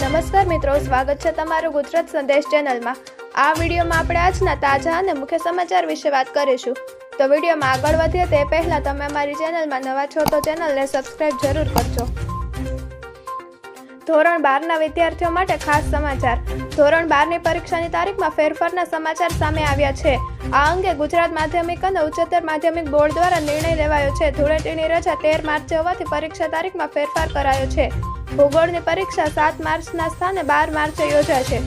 નમસ્કાર મિત્રો, સ્વાગત છે તમારું ગુજરાત સંદેશ ચેનલમાં. આ વિડીયોમાં આપણે આજના તાજા અને મુખ્ય સમાચાર વિશે વાત કરીશું. તો વિડીયોમાં આગળ વધીએ તે પહેલાં તમે અમારી ચેનલમાં નવા છો તો ચેનલને સબસ્ક્રાઇબ જરૂર કરજો. ધોરણ બારના વિદ્યાર્થીઓ માટે ખાસ સમાચાર. ધોરણ બારની પરીક્ષાની તારીખમાં ફેરફારના સમાચાર સામે આવ્યા છે. આ અંગે ગુજરાત માધ્યમિક અને ઉચ્ચતર માધ્યમિક બોર્ડ દ્વારા નિર્ણય લેવાયો છે. ધૂળેટીની રજા તેર માર્ચે હોવાથી પરીક્ષા તારીખમાં ફેરફાર કરાયો છે. ભૂગોળની પરીક્ષા સાત માર્ચના સ્થાને બાર માર્ચે યોજાશે.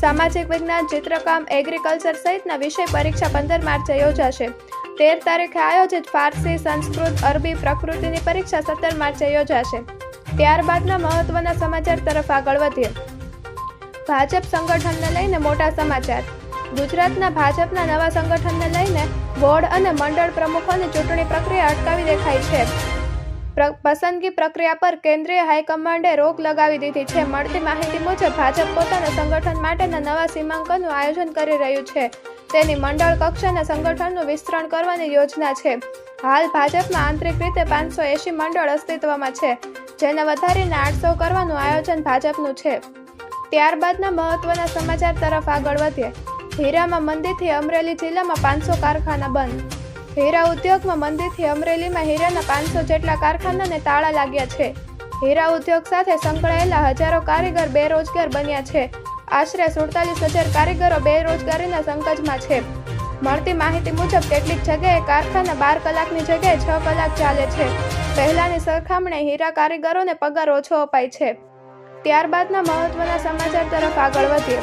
સામાજિક વિજ્ઞાન, ચિત્રકામ એગ્રીકલ્ચર સહિતના વિષય પરીક્ષા પંદર માર્ચે યોજાશે. તેર તારીખે આયોજિત ફારસી, સંસ્કૃત, અરબી પ્રકૃતિની પરીક્ષા સત્તર માર્ચે યોજાશે. ત્યારબાદના મહત્વના સમાચાર તરફ આગળ વધીએ. ભાજપ સંગઠનને લઈને મોટા સમાચાર. ગુજરાતના ભાજપના નવા સંગઠનને લઈને બોર્ડ અને મંડળ પ્રમુખોની ચૂંટણી પ્રક્રિયા અટકાવી દેખાઈ છે. પસંદગી પ્રક્રિયા પર કેન્દ્રીય હાઈકમાન્ડે રોક લગાવી દીધી છે. મળતી માહિતી મુજબ, ભાજપ પોતાના સંગઠન માટેના નવા સીમાંકનનું આયોજન કરી રહ્યું છે. તેની મંડળ કક્ષાના સંગઠનનું વિસ્તરણ કરવાની યોજના છે. હાલ ભાજપમાં આંતરિક રીતે પાંચસો એંશી મંડળ અસ્તિત્વમાં છે, જેને વધારીને આઠસો કરવાનું આયોજન ભાજપનું છે. ત્યારબાદના મહત્વના સમાચાર તરફ આગળ વધીએ. હીરામાં મંદિરથી અમરેલી જિલ્લામાં પાંચસો કારખાના બંધ હીરા ઉદ્યોગમાં મંદીથી અમરેલીમાં હીરાના પાંચસો જેટલા કારખાનાને તાળા લાગ્યા છે. હીરા ઉદ્યોગ સાથે સંકળાયેલા હજારો કારીગર બેરોજગાર બન્યા છે. આશરે સુડતાલીસ હજાર કારીગરો બેરોજગારીના સંકટમાં છે. મળતી માહિતી મુજબ કેટલીક જગ્યાએ કારખાના બાર કલાકની જગ્યાએ છ કલાક ચાલે છે. પહેલાની સરખામણે હીરા કારીગરોને પગાર ઓછો અપાય છે. ત્યારબાદના મહત્વના સમાચાર તરફ આગળ વધીએ.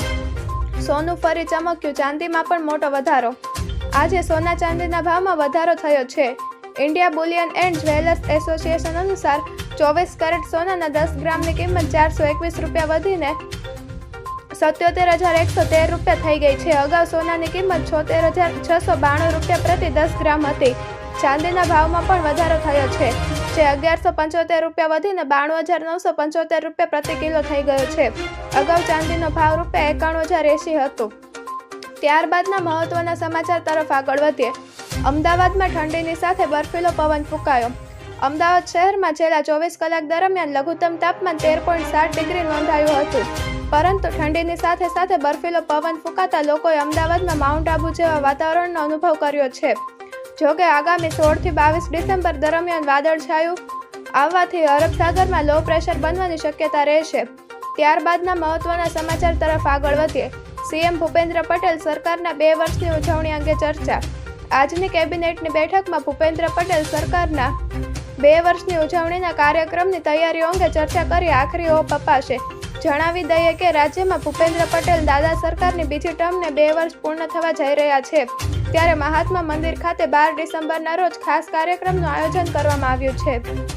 સોનું ફરી ચમક્યું, ચાંદીમાં પણ મોટો વધારો. આજે સોના ચાંદીના ભાવમાં વધારો થયો છે. India bullion and jewellers association અનુસાર ચોવીસ કેરેટ સોનાના દસ ગ્રામની કિંમત ચારસો એકવીસ રૂપિયા વધીને સત્યોતેર હજાર એકસો તેર રૂપિયા થઈ ગઈ છે. અગાઉ સોનાની કિંમત છોતેર હજાર છસો બાણું રૂપિયા પ્રતિ દસ ગ્રામ હતી. ચાંદીના ભાવમાં પણ વધારો થયો છે. જે અગિયારસો પંચોતેર રૂપિયા વધીને બાણું હજાર નવસો પંચોતેર રૂપિયા પ્રતિ કિલો થઈ ગયો છે. અગાઉ ચાંદીનો ભાવ રૂપિયા એકાણું હજાર એંશી હતો. ત્યારબાદના મહત્વના સમાચાર તરફ આગળ વધીએ. અમદાવાદમાં ઠંડીની સાથે બર્ફીલો પવન ફૂંકાયો. અમદાવાદ શહેરમાં છેલ્લા ચોવીસ કલાક દરમિયાન લઘુત્તમ તાપમાન તેર પોઈન્ટ સાત ડિગ્રી નોંધાયું હતું. પરંતુ ઠંડીની સાથે સાથે બર્ફીલો પવન ફૂંકાતા લોકોએ અમદાવાદમાં માઉન્ટ આબુ જેવા વાતાવરણનો અનુભવ કર્યો છે. જોકે આગામી સોળથી બાવીસ ડિસેમ્બર દરમિયાન વાદળછાયું આવવાથી અરબ સાગરમાં લો પ્રેશર બનવાની શક્યતા રહેશે. ત્યારબાદના મહત્વના સમાચાર તરફ આગળ વધીએ. સીએમ ભૂપેન્દ્ર પટેલ સરકારના બે વર્ષની ઉજવણી અંગે ચર્ચા. આજની કેબિનેટની બેઠકમાં ભૂપેન્દ્ર પટેલ સરકારના બે વર્ષની ઉજવણીના કાર્યક્રમની તૈયારીઓ અંગે ચર્ચા કરી આખરી ઓપ અપાશે. જણાવી દઈએ કે રાજ્યમાં ભૂપેન્દ્ર પટેલ દાદા સરકારની બીજી ટર્મને બે વર્ષ પૂર્ણ થવા જઈ રહ્યા છે. ત્યારે મહાત્મા મંદિર ખાતે બાર ડિસેમ્બરના રોજ ખાસ કાર્યક્રમનું આયોજન કરવામાં આવ્યું છે.